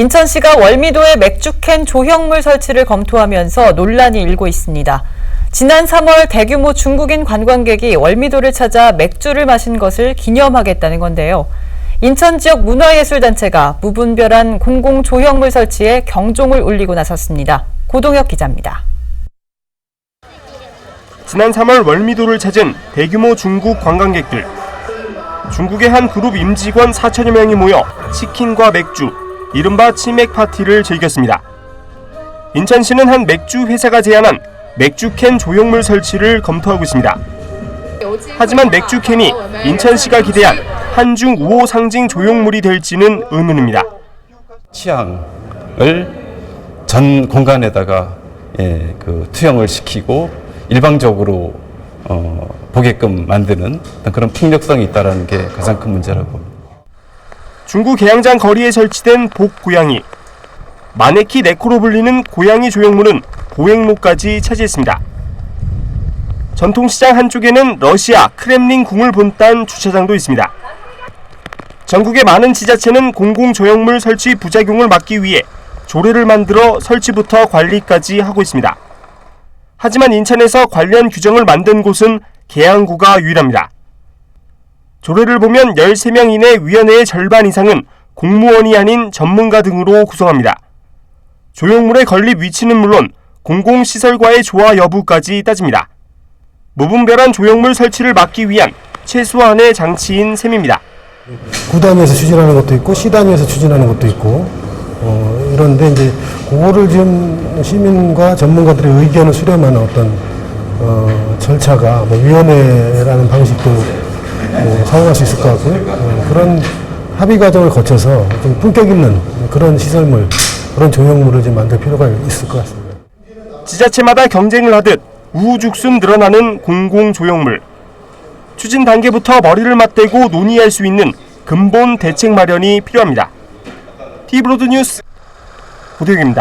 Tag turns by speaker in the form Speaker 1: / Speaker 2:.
Speaker 1: 인천시가 월미도에 맥주캔 조형물 설치를 검토하면서 논란이 일고 있습니다. 지난 3월 대규모 중국인 관광객이 월미도를 찾아 맥주를 마신 것을 기념하겠다는 건데요. 인천 지역 문화예술단체가 무분별한 공공 조형물 설치에 경종을 울리고 나섰습니다. 고동혁 기자입니다.
Speaker 2: 지난 3월 월미도를 찾은 대규모 중국 관광객들. 중국의 한 그룹 임직원 4천여 명이 모여 치킨과 맥주, 이른바 치맥 파티를 즐겼습니다. 인천시는 한 맥주 회사가 제안한 맥주캔 조형물 설치를 검토하고 있습니다. 하지만 맥주캔이 인천시가 기대한 한중 우호 상징 조형물이 될지는 의문입니다.
Speaker 3: 취향을 전 공간에다가 예, 그 투영을 시키고 일방적으로 어, 보게끔 만드는 그런 폭력성이 있다는 게 가장 큰 문제라고 봅니다.
Speaker 2: 중구 계양장 거리에 설치된 복 고양이. 마네키 네코로 불리는 고양이 조형물은 보행로까지 차지했습니다. 전통시장 한쪽에는 러시아 크렘린 궁을 본딴 주차장도 있습니다. 전국의 많은 지자체는 공공조형물 설치 부작용을 막기 위해 조례를 만들어 설치부터 관리까지 하고 있습니다. 하지만 인천에서 관련 규정을 만든 곳은 계양구가 유일합니다. 조례를 보면 13명 이내 위원회의 절반 이상은 공무원이 아닌 전문가 등으로 구성합니다. 조형물의 건립 위치는 물론 공공시설과의 조화 여부까지 따집니다. 무분별한 조형물 설치를 막기 위한 최소한의 장치인 셈입니다.
Speaker 4: 구단위에서 추진하는 것도 있고 시단위에서 추진하는 것도 있고 어, 이런데 이제 그거를 지금 시민과 전문가들의 의견을 수렴하는 어떤 어, 절차가 뭐 위원회라는 방식도 뭐 사용할 수 있을 것 같고요. 어, 그런 합의 과정을 거쳐서 좀 품격 있는 그런 시설물, 그런 조형물을 좀 만들 필요가 있을 것 같습니다.
Speaker 2: 지자체마다 경쟁을 하듯 우후죽순 늘어나는 공공 조형물. 추진 단계부터 머리를 맞대고 논의할 수 있는 근본 대책 마련이 필요합니다. 티브로드 뉴스 고대욱입니다.